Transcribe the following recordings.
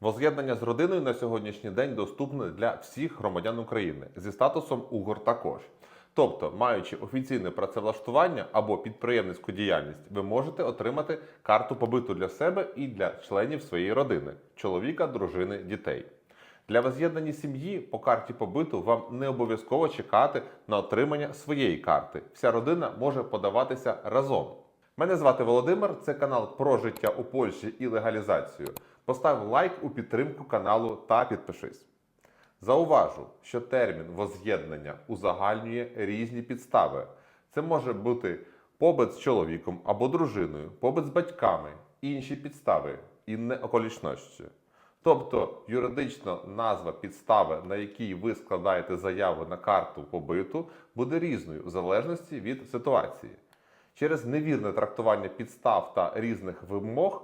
Воз'єднання з родиною на сьогоднішній день доступне для всіх громадян України зі статусом УГОР також. Тобто, маючи офіційне працевлаштування або підприємницьку діяльність, ви можете отримати карту побиту для себе і для членів своєї родини чоловіка, дружини, дітей. Для воз'єднання сім'ї по карті побиту вам не обов'язково чекати на отримання своєї карти. Вся родина може подаватися разом. Мене звати Володимир. Це канал про життя у Польщі і легалізацію. Постав лайк у підтримку каналу та підпишись. Зауважу, що термін воз'єднання узагальнює різні підстави. Це може бути побит з чоловіком або дружиною, побит з батьками, інші підстави, інне околічності. Тобто юридично назва підстави, на якій ви складаєте заяву на карту побиту, буде різною в залежності від ситуації. Через невірне трактування підстав та різних вимог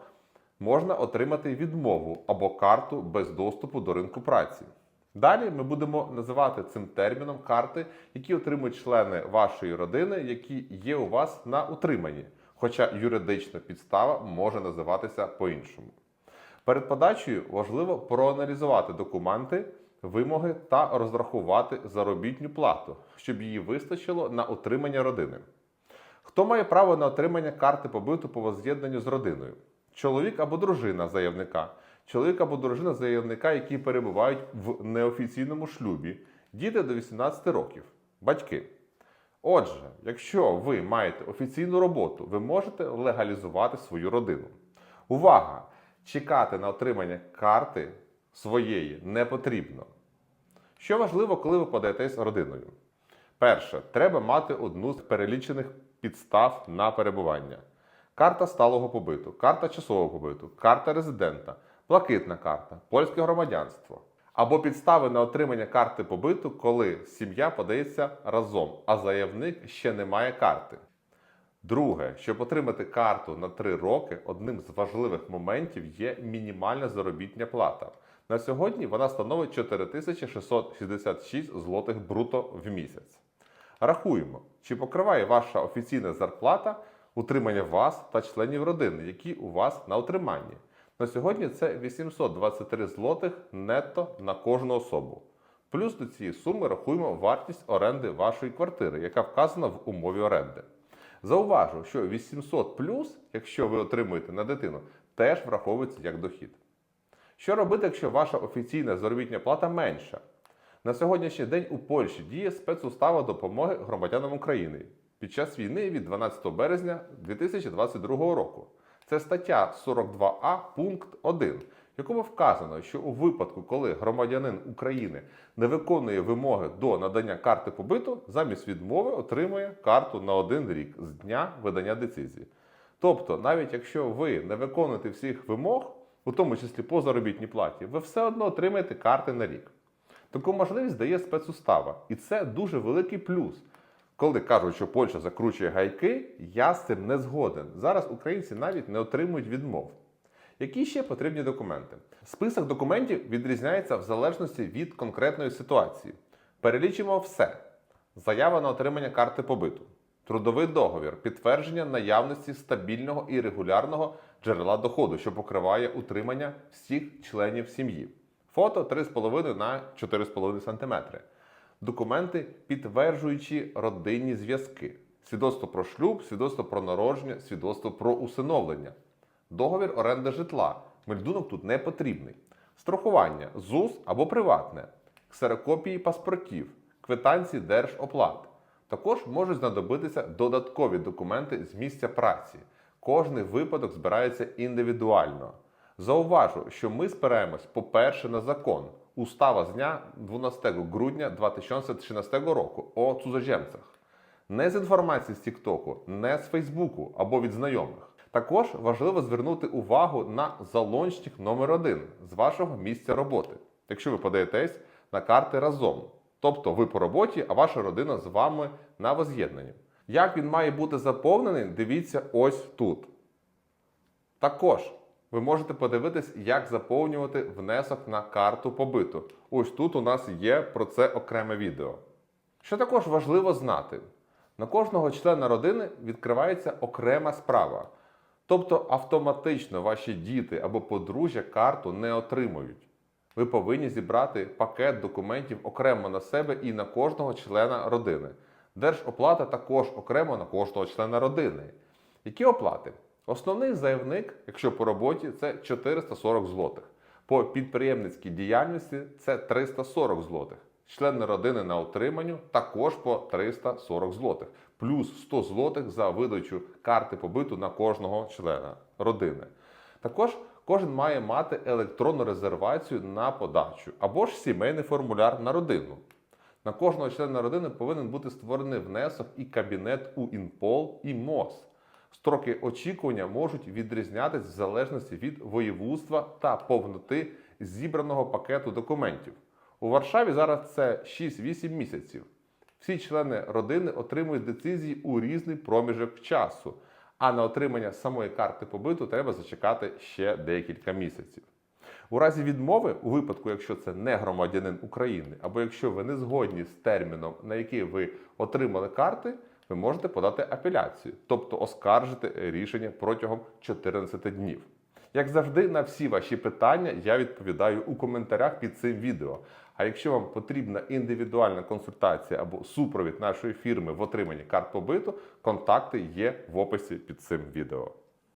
можна отримати відмову або карту без доступу до ринку праці. Далі ми будемо називати цим терміном карти, які отримують члени вашої родини, які є у вас на утриманні, хоча юридична підстава може називатися по-іншому. Перед подачею важливо проаналізувати документи, вимоги та розрахувати заробітну плату, щоб її вистачило на утримання родини. Хто має право на отримання карти побиту по воз'єднанню з родиною? Чоловік або дружина заявника, чоловік або дружина заявника, які перебувають в неофіційному шлюбі, діти до 18 років, батьки. Отже, якщо ви маєте офіційну роботу, ви можете легалізувати свою родину. Увага! Чекати на отримання карти своєї не потрібно. Що важливо, коли ви подаєтесь родиною? Перше, треба мати одну з перелічених підстав на перебування: карта сталого побиту, карта часового побиту, карта резидента, блакитна карта, польське громадянство. Або підстави на отримання карти побиту, коли сім'я подається разом, а заявник ще не має карти. Друге, щоб отримати карту на 3 роки, одним з важливих моментів є мінімальна заробітня плата. На сьогодні вона становить 4666 злотих бруто в місяць. Рахуємо, чи покриває ваша офіційна зарплата утримання вас та членів родини, які у вас на утриманні. На сьогодні це 823 злотих нетто на кожну особу. Плюс до цієї суми рахуємо вартість оренди вашої квартири, яка вказана в умові оренди. Зауважу, що 800 плюс, якщо ви отримуєте на дитину, теж враховується як дохід. Що робити, якщо ваша офіційна заробітня плата менша? На сьогоднішній день у Польщі діє спецустава допомоги громадянам України під час війни від 12 березня 2022 року. Це стаття 42а пункт 1, в якому вказано, що у випадку, коли громадянин України не виконує вимоги до надання карти побиту, замість відмови отримує карту на один рік з дня видання децизії. Тобто, навіть якщо ви не виконуєте всіх вимог, у тому числі по заробітній платі, ви все одно отримаєте карти на рік. Таку можливість дає спецустава, і це дуже великий плюс. Коли кажуть, що Польща закручує гайки, я з цим не згоден. Зараз українці навіть не отримують відмов. Які ще потрібні документи? Список документів відрізняється в залежності від конкретної ситуації. Перелічимо все: заява на отримання карти побиту, трудовий договір, підтвердження наявності стабільного і регулярного джерела доходу, що покриває утримання всіх членів сім'ї. Фото 3,5 на 4,5 см. Документи, підтверджуючи родинні зв'язки, свідоцтво про шлюб, свідоцтво про народження, свідоцтво про усиновлення, договір оренди житла. Мельдунок тут не потрібний. Страхування ЗУС або приватне, ксерокопії паспортів, квитанції держоплат. Також можуть знадобитися додаткові документи з місця праці. Кожний випадок збирається індивідуально. Зауважу, що ми спираємось, по-перше, на закон Устава з дня 12 грудня 2013 року о цудземцях. Не з інформації з Тіктоку, не з Фейсбуку або від знайомих. Також важливо звернути увагу на залончик номер 1 з вашого місця роботи, якщо ви подаєтесь на карти разом. Тобто ви по роботі, а ваша родина з вами на воз'єднанні. Як він має бути заповнений, дивіться ось тут. Також ви можете подивитись, як заповнювати внесок на карту побиту. Ось тут у нас є про це окреме відео. Що також важливо знати: на кожного члена родини відкривається окрема справа. Тобто автоматично ваші діти або подружжя карту не отримують. Ви повинні зібрати пакет документів окремо на себе і на кожного члена родини. Держоплата також окремо на кожного члена родини. Які оплати? Основний заявник, якщо по роботі, це 440 злотих. По підприємницькій діяльності це 340 злотих. Члени родини на утриманню також по 340 злотих, плюс 100 злотих за видачу карти побиту на кожного члена родини. Також кожен має мати електронну резервацію на подачу або ж сімейний формуляр на родину. На кожного члена родини повинен бути створений внесок і кабінет у ІНПОЛ і МОЗ. Строки очікування можуть відрізнятися в залежності від воєвудства та повноти зібраного пакету документів. У Варшаві зараз це 6-8 місяців. Всі члени родини отримують децизії у різний проміжок часу, а на отримання самої карти побиту треба зачекати ще декілька місяців. У разі відмови, у випадку, якщо це не громадянин України, або якщо ви не згодні з терміном, на який ви отримали карти, ви можете подати апеляцію, тобто оскаржити рішення протягом 14 днів. Як завжди, на всі ваші питання я відповідаю у коментарях під цим відео. А якщо вам потрібна індивідуальна консультація або супровід нашої фірми в отриманні карт побиту, контакти є в описі під цим відео.